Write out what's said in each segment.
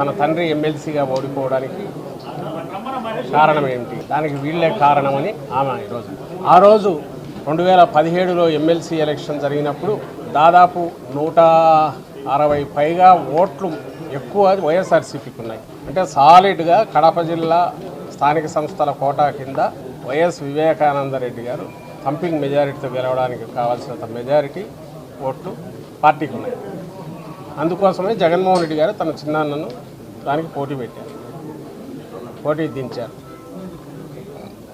మన తండ్రి ఎమ్మెల్సీగా ఓడిపోవడానికి కారణం ఏమిటి? దానికి వీళ్ళే కారణమని ఆమె ఈరోజు ఆ రోజు రెండు వేల పదిహేడులో ఎమ్మెల్సీ ఎలక్షన్ జరిగినప్పుడు దాదాపు నూట అరవై పైగా ఓట్లు ఎక్కువ వైఎస్ఆర్సీపీకి ఉన్నాయి. అంటే సాలిడ్గా కడప జిల్లా స్థానిక సంస్థల కోటా కింద వైఎస్ వివేకానంద రెడ్డి గారు థంపింగ్ మెజారిటీతో గెలవడానికి కావాల్సినంత మెజారిటీ ఓట్లు పార్టీకి ఉన్నాయి. అందుకోసమే జగన్మోహన్ రెడ్డి గారు తన చిన్నాన్నను దానికి పోటీ పెట్టారు. పోటీ దించారు.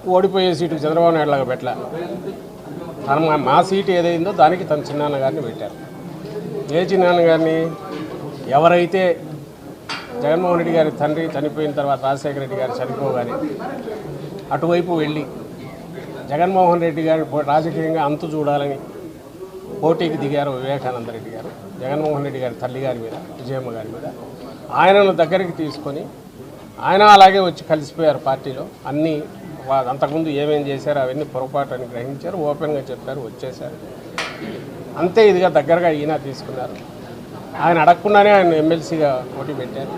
ఓడిపోయే సీటు చంద్రబాబు నాయుడు లాగా పెట్టలే. తన మా- సీటు ఏదైందో దానికి తన చిన్నాన్న గారిని పెట్టారు. ఏ చిన్నాన్న గారిని ఎవరైతే జగన్మోహన్ రెడ్డి గారి తండ్రి చనిపోయిన తర్వాత రాజశేఖర రెడ్డి గారు చనిపోగానే అటువైపు వెళ్ళి జగన్మోహన్ రెడ్డి గారి రాజకీయంగా అంతు చూడాలని పోటీకి దిగారు వివేకానంద రెడ్డి గారు జగన్మోహన్ రెడ్డి గారి తల్లి గారి మీద విజయమ్మ గారి మీద. ఆయనను దగ్గరికి తీసుకొని ఆయన అలాగే వచ్చి కలిసిపోయారు పార్టీలో. అన్నీ అంతకుముందు ఏమేం చేశారు అవన్నీ పొరపాటు అని గ్రహించారు ఓపెన్గా చెప్పారు వచ్చేశారు. అంతే ఇదిగా దగ్గరగా ఈయన తీసుకున్నారు. ఆయన అడగకుండానే ఆయన ఎమ్మెల్సీగా పోటీ పెట్టారు.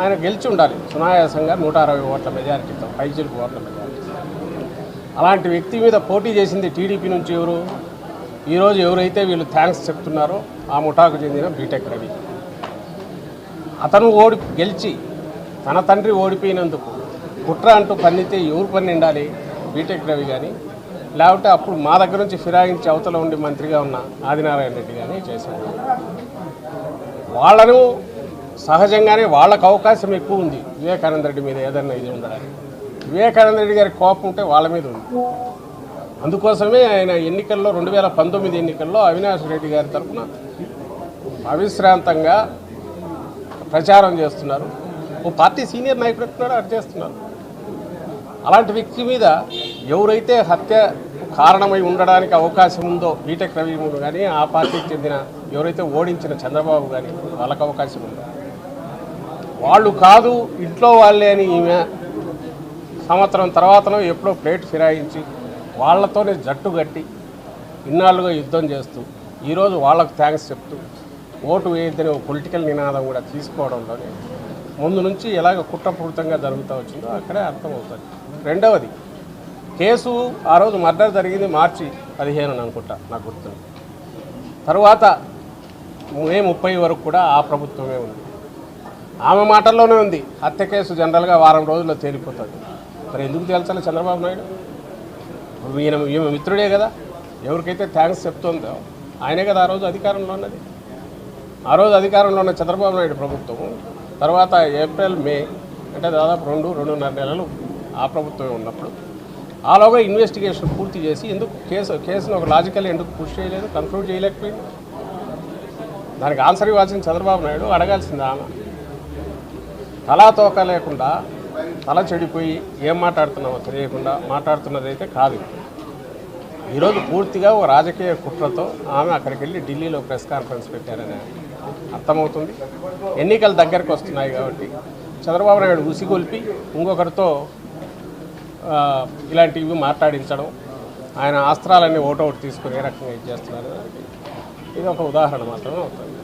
ఆయన గెలిచి ఉండాలి. సునాయాసంగా నూట అరవై ఓట్ల మెజారిటీతో పైచిలకు ఓట్ల మెజారిటీ. అలాంటి వ్యక్తి మీద పోటీ చేసింది టీడీపీ నుంచి ఎవరు? ఈరోజు ఎవరైతే వీళ్ళు థ్యాంక్స్ చెప్తున్నారో ఆ ముఠాకు చెందిన బీటెక్ రవి. అతను ఓడి గెలిచి తన తండ్రి ఓడిపోయినందుకు కుట్ర అంటూ పన్నితే ఎవరు పన్నిండాలి? బీటెక్ రవి కానీ లేకపోతే అప్పుడు మా దగ్గర నుంచి ఫిరాయించి అవతల ఉండి మంత్రిగా ఉన్న ఆదినారాయణ రెడ్డి కానీ చేశారు. వాళ్ళను సహజంగానే వాళ్ళకు అవకాశం ఎక్కువ ఉంది. వివేకానంద రెడ్డి మీద ఏదన్నా ఇది ఉండడానికి వివేకానంద రెడ్డి గారి కోపం ఉంటే వాళ్ళ మీద ఉంది. అందుకోసమే ఆయన ఎన్నికల్లో రెండు వేల పంతొమ్మిది ఎన్నికల్లో అవినాష్ రెడ్డి గారి తరఫున అవిశ్రాంతంగా ప్రచారం చేస్తున్నారు. ఓ పార్టీ సీనియర్ నాయకుడు కూడా అటు చేస్తున్నారు. అలాంటి వ్యక్తి మీద ఎవరైతే హత్య కారణమై ఉండడానికి అవకాశం ఉందో బీటెక్ రవి కానీ ఆ పార్టీకి చెందిన ఎవరైతే ఓడించిన చంద్రబాబు కానీ వాళ్ళకు అవకాశం ఉందో? వాళ్ళు కాదు ఇంట్లో వాళ్ళే అని ఈమె సంవత్సరం తర్వాతనో ఎప్పుడో ప్లేట్ ఫిరాయించి వాళ్ళతోనే జట్టు కట్టి ఇన్నాళ్ళుగా యుద్ధం చేస్తూ ఈరోజు వాళ్ళకు థ్యాంక్స్ చెప్తూ ఓటు వేయద్దని ఒక పొలిటికల్ నినాదం కూడా తీసుకోవడంలోనే ముందు నుంచి ఎలాగ కుట్రపూరితంగా జరుగుతూ వచ్చిందో అక్కడే అర్థమవుతుంది. రెండవది కేసు ఆ రోజు మర్డర్ జరిగింది మార్చి పదిహేను అనుకుంటా నాకు గుర్తుంది. తరువాత మే ముప్పై వరకు కూడా ఆ ప్రభుత్వమే ఉంది. ఆమె మాటల్లోనే ఉంది హత్య కేసు జనరల్గా వారం రోజుల్లో తేలిపోతుంది. మరి ఎందుకు తేల్చాలి చంద్రబాబు నాయుడు? ఈయన ఈమె మిత్రుడే కదా. ఎవరికైతే థ్యాంక్స్ చెప్తుందో ఆయనే కదా ఆ రోజు అధికారంలో ఉన్నది. ఆ రోజు అధికారంలో ఉన్న చంద్రబాబు నాయుడు ప్రభుత్వం తర్వాత ఏప్రిల్ మే అంటే దాదాపు రెండు రెండున్నర నెలలు ఆ ప్రభుత్వమే ఉన్నప్పుడు ఆలోగా ఇన్వెస్టిగేషన్ పూర్తి చేసి ఎందుకు కేసు కేసును ఒక లాజికల్ ఎందుకు పుష్ చేయలేదు కన్క్లూడ్ చేయలేకపోయింది. దానికి ఆన్సర్ ఇవ్వాల్సింది చంద్రబాబు నాయుడు అడగాల్సింది ఆమె. తలా తోక లేకుండా తల చెడిపోయి ఏం మాట్లాడుతున్నామో తెలియకుండా మాట్లాడుతున్నది అయితే కాదు. ఈరోజు పూర్తిగా ఓ రాజకీయ కుట్రతో ఆమె అక్కడికి వెళ్ళి ఢిల్లీలో ప్రెస్ కాన్ఫరెన్స్ పెట్టారని అర్థమవుతుంది. ఎన్నికలు దగ్గరకు వస్తున్నాయి కాబట్టి చంద్రబాబు నాయుడు ఉసిగొల్పి ఇంకొకరితో ఇలాంటివి మాట్లాడించడం ఆయన ఆస్త్రాలన్నీ ఓటౌట్ తీసుకుని ఏ రకంగా ఇది చేస్తున్నారు ఇది ఒక ఉదాహరణ మాత్రమే అవుతుంది.